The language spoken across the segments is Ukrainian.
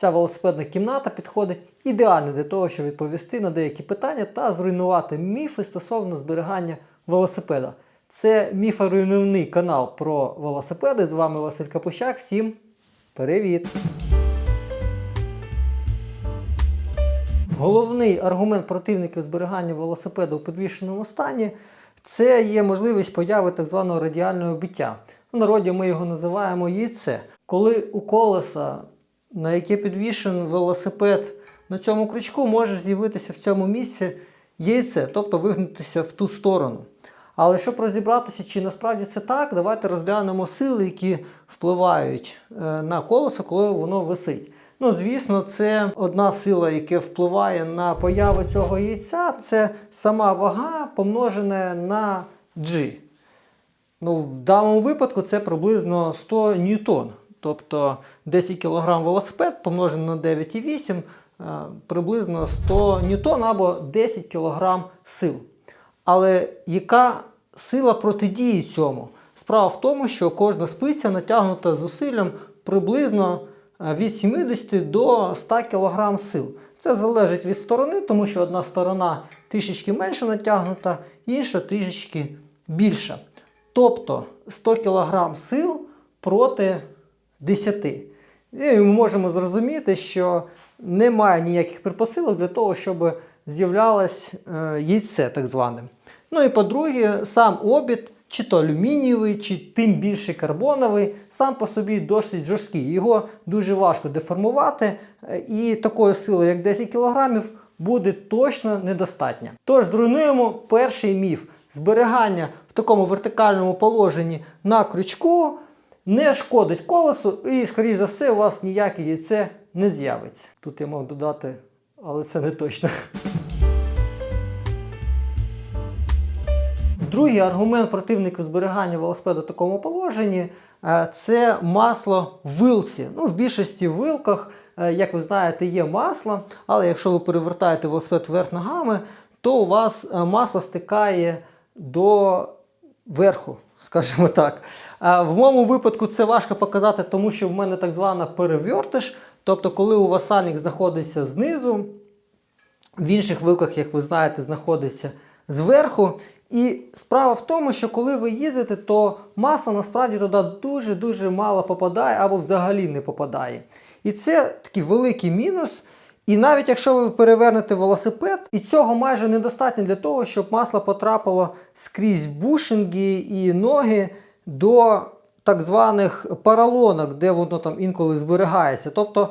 Ця велосипедна кімната підходить ідеально для того, щоб відповісти на деякі питання та зруйнувати міфи стосовно зберігання велосипеда. Це міфоруйнівний канал про велосипеди. З вами Василь Капущак. Всім привіт! Головний аргумент противників зберігання велосипеда у підвішеному стані це є можливість появи так званого радіального биття. У народі ми його називаємо яйце. Коли у колеса, на яке підвішений велосипед, на цьому крючку може з'явитися в цьому місці яйце, тобто вигнутися в ту сторону. Але щоб розібратися, чи насправді це так, давайте розглянемо сили, які впливають е, на колесо, коли воно висить. Ну, звісно, це одна сила, яка впливає на появу цього яйця, це сама вага помножена на G. Ну, в даному випадку це приблизно 100 ньютон. Тобто 10 кг велосипед помножено на 9,8 е, приблизно 100 ньютон або 10 кг сил. Але яка сила протидії цьому? Справа в тому, що кожна спиця натягнута зусиллям приблизно е, від 70 до 100 кг сил. Це залежить від сторони, тому що одна сторона трішечки менше натягнута, інша трішечки більша. Тобто 100 кг сил проти 10. І ми можемо зрозуміти, що немає ніяких предпосилок для того, щоб з'являлось е, яйце так зване. Ну і по-друге, сам обід, чи то алюмінієвий, чи тим більше карбоновий, сам по собі досить жорсткий. Його дуже важко деформувати, е, і такої сили, як 10 кг, буде точно недостатньо. Тож зруйнуємо перший міф. Зберігання в такому вертикальному положенні на крючку не шкодить колесу, і, скоріш за все, у вас ніяке яйце не з'явиться. Тут я мав додати, але це не точно. Другий аргумент противників зберігання велосипеда в такому положенні е, це масло в вилці. Ну, в більшості вилках, е, як ви знаєте, є масло, але якщо ви перевертаєте велосипед вверх ногами, то у вас е, масло стикає до верху, скажімо так. В моєму випадку це важко показати, тому що в мене так звана перевертиш. Тобто, коли у вас сальник знаходиться знизу, в інших вилках, як ви знаєте, знаходиться зверху. І справа в тому, що коли ви їздите, то масла насправді туди дуже-дуже мало попадає або взагалі не попадає. І це такий великий мінус. І навіть якщо ви перевернете велосипед, і цього майже недостатньо для того, щоб масло потрапило скрізь бушинги і ноги до так званих паралонок, де воно там інколи зберігається. Тобто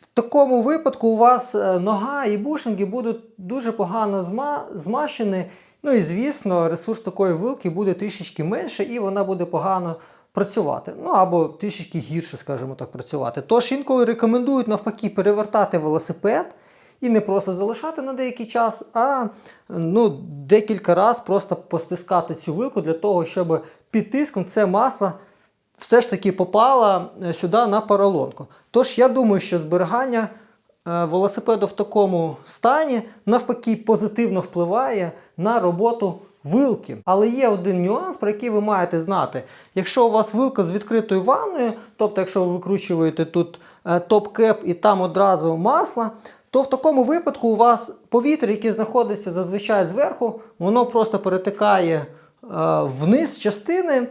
в такому випадку у вас е, нога і бушинги будуть дуже погано зма... змащені. Ну і звісно, ресурс такої вилки буде трішечки менше, і вона буде погано працювати. Ну або трішечки гірше, скажімо так, працювати. Тож інколи рекомендують навпаки перевертати велосипед і не просто залишати на деякий час, а ну, декілька разів просто постискати цю вилку для того, щоб під тиском це масло все ж таки попало е, сюди на поролонку. Тож я думаю, що зберігання е, велосипеду в такому стані навпаки позитивно впливає на роботу вилки. Але є один нюанс, про який ви маєте знати. Якщо у вас вилка з відкритою ванною, тобто якщо ви викручуєте тут е, топ-кеп і там одразу масло, то в такому випадку у вас повітря, яке знаходиться зазвичай зверху, воно просто перетикає е, вниз частини.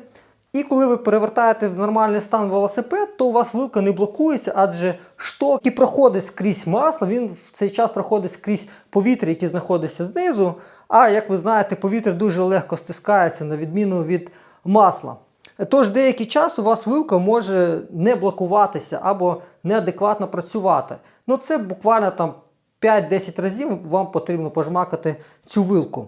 І коли ви перевертаєте в нормальний стан велосипед, то у вас вилка не блокується, адже шток, який проходить скрізь масло, він в цей час проходить скрізь повітря, яке знаходиться знизу. А як ви знаєте, повітря дуже легко стискається на відміну від масла. Тож деякий час у вас вилка може не блокуватися або неадекватно працювати. Ну це буквально там 5-10 разів вам потрібно пожмакати цю вилку.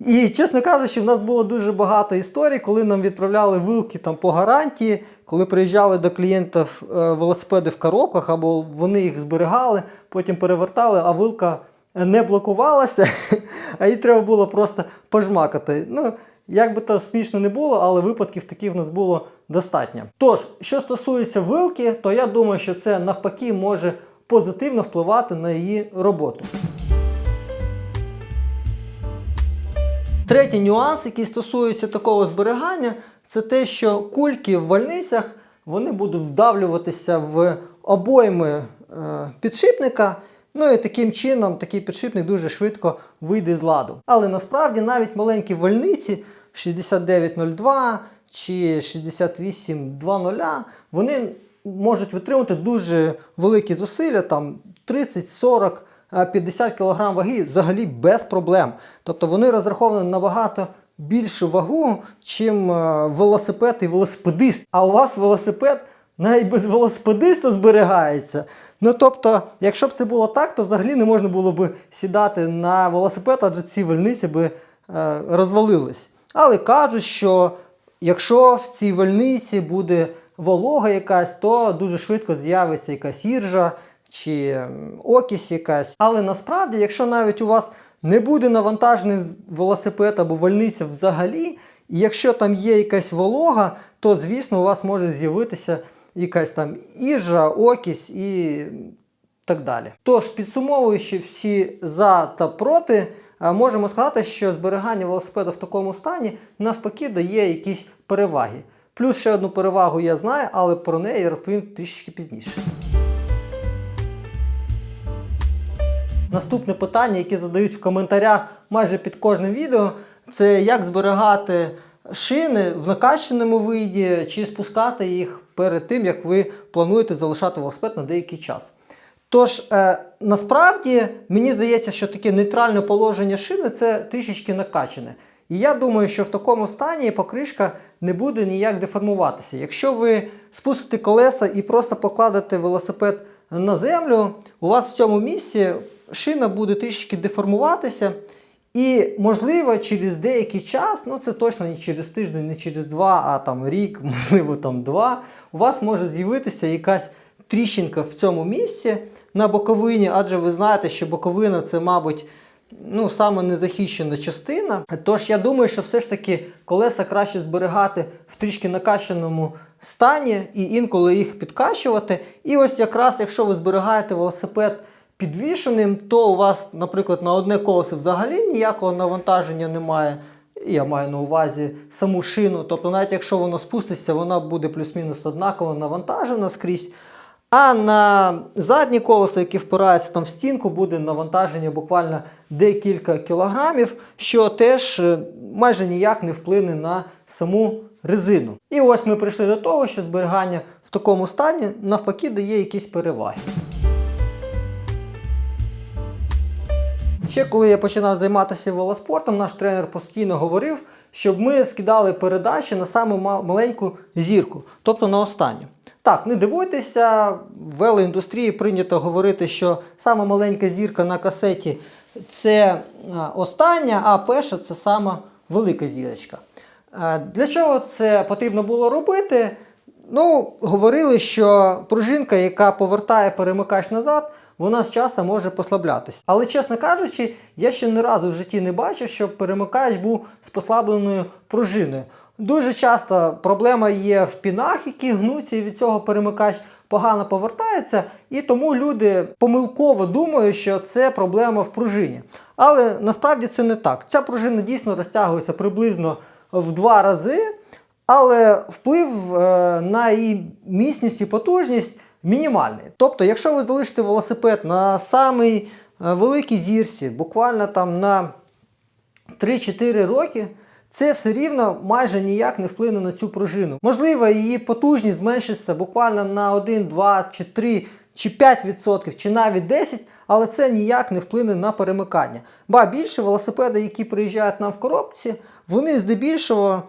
І, чесно кажучи, в нас було дуже багато історій, коли нам відправляли вилки там по гарантії, коли приїжджали до клієнтів е, велосипеди в коробках, або вони їх зберігали, потім перевертали, а вилка не блокувалася, а їй треба було просто пожмакати. Ну, як би то смішно не було, але випадків таких в нас було достатньо. Тож, що стосується вилки, то я думаю, що це навпаки може позитивно впливати на її роботу. Третій нюанс, який стосується такого зберігання, це те, що кульки в вальницях вони будуть вдавлюватися в обойми підшипника. Ну і таким чином такий підшипник дуже швидко вийде з ладу. Але насправді навіть маленькі вольниці 6902 чи 6820, вони можуть витримати дуже великі зусилля, там 30, 40, е, 50 кг ваги взагалі без проблем. Тобто вони розраховані набагато більшу вагу, чим е, велосипед і велосипедист. А у вас велосипед навіть без велосипедиста зберігається. Ну тобто, якщо б це було так, то взагалі не можна було б сідати на велосипед, адже ці вольниці би е, розвалились. Але кажуть, що якщо в цій вольниці буде волога якась, то дуже швидко з'явиться якась іржа чи окись якась. Але насправді, якщо навіть у вас не буде навантажений велосипед або вольниця взагалі, і якщо там є якась волога, то звісно у вас може з'явитися якась там іржа, окись і так далі. Тож, підсумовуючи всі за та проти, е, можемо сказати, що зберігання велосипеда в такому стані навпаки дає якісь переваги. Плюс ще одну перевагу я знаю, але про неї я розповім трішки пізніше. Наступне питання, яке задають в коментарях майже під кожним відео, це як зберігати шини в накачаному виді чи спускати їх перед тим, як ви плануєте залишати велосипед на деякий час. Тож, е, насправді, мені здається, що таке нейтральне положення шини це трішечки накачане. І я думаю, що в такому стані покришка не буде ніяк деформуватися. Якщо ви спустите колеса і просто покладете велосипед на землю, у вас в цьому місці шина буде трішки деформуватися. І, можливо, через деякий час, ну це точно не через тиждень, не через два, а там рік, можливо, там два, у вас може з'явитися якась тріщинка в цьому місці на боковині, адже ви знаєте, що боковина це, мабуть, ну, саме незахищена частина. Тож я думаю, що все ж таки колеса краще зберігати в трішки накачаному стані і інколи їх підкачувати. І ось якраз, якщо ви зберігаєте велосипед підвішеним, то у вас, наприклад, на одне колесо взагалі ніякого навантаження немає. Я маю на увазі саму шину. Тобто, навіть якщо воно спуститься, вона буде плюс-мінус однаково навантажена скрізь. А на заднє колесо, яке впирається там в стінку, буде навантаження буквально декілька кілограмів, що теж е, майже ніяк не вплине на саму резину. І ось ми прийшли до того, що зберігання в такому стані навпаки дає якісь переваги. Ще коли я починав займатися велоспортом, наш тренер постійно говорив, щоб ми скидали передачі на саму маленьку зірку, тобто на останню. Так, не дивуйтеся, в велоіндустрії прийнято говорити, що сама маленька зірка на касеті це остання, а перша це сама велика зірочка. Е, Для чого це потрібно було робити? Ну, говорили, що пружинка, яка повертає перемикач назад, вона з часом може послаблятися. Але, чесно кажучи, я ще ні разу в житті не бачив, щоб перемикач був з послабленою пружиною. Дуже часто проблема є в пінах, які гнуться, і від цього перемикач погано повертається, і тому люди помилково думають, що це проблема в пружині. Але насправді це не так. Ця пружина дійсно розтягується приблизно в два рази, але вплив е, на її міцність і потужність мінімальний. Тобто, якщо ви залишите велосипед на самій е, великій зірці, буквально там на 3-4 роки, це все рівно майже ніяк не вплине на цю пружину. Можливо, її потужність зменшиться буквально на 1, 2 чи 3 чи 5%, чи навіть 10%, але це ніяк не вплине на перемикання. Ба більше велосипеди, які приїжджають нам в коробці, вони здебільшого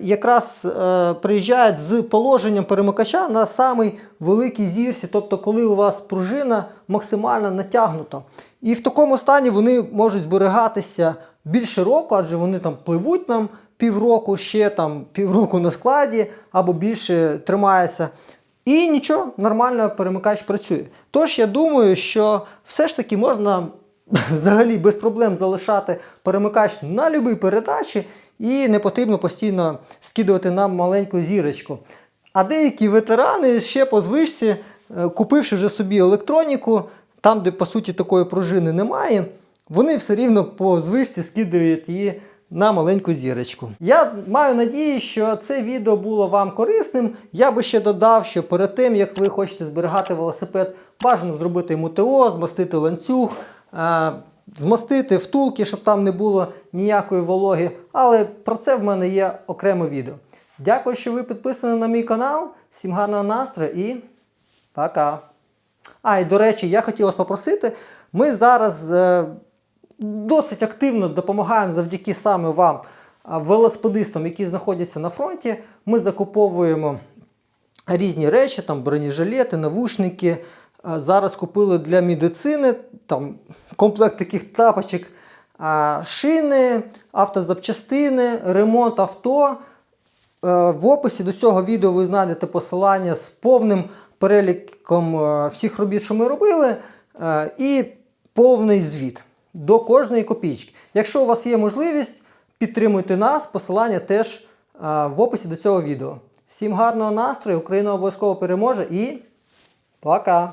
якраз е, приїжджають з положенням перемикача на самій великій зірці, тобто коли у вас пружина максимально натягнута. І в такому стані вони можуть зберігатися більше року, адже вони там пливуть нам півроку, ще там півроку на складі або більше тримається. І нічого, нормально перемикач працює. Тож я думаю, що все ж таки можна взагалі без проблем залишати перемикач на будь-якій передачі, і не потрібно постійно скидувати нам маленьку зірочку. А деякі ветерани ще по звичці, е, купивши вже собі електроніку, там, де по суті такої пружини немає, вони все рівно по звичці скидають її на маленьку зірочку. Я маю надію, що це відео було вам корисним. Я би ще додав, що перед тим, як ви хочете зберігати велосипед, бажано зробити йому ТО, змастити ланцюг, е, змастити втулки, щоб там не було ніякої вологи. Але про це в мене є окреме відео. Дякую, що ви підписані на мій канал. Всім гарного настрою і пока! А, і до речі, я хотів вас попросити. Ми зараз е, досить активно допомагаємо завдяки саме вам, велосипедистам, які знаходяться на фронті. Ми закуповуємо різні речі, там бронежилети, навушники. Зараз купили для медицини там, комплект таких тапочок, шини, автозапчастини, ремонт авто. Е, В описі до цього відео ви знайдете посилання з повним переліком е, всіх робіт, що ми робили, е, і повний звіт до кожної копійки. Якщо у вас є можливість, підтримуйте нас, посилання теж в описі до цього відео. Всім гарного настрою, Україна обов'язково переможе і пока!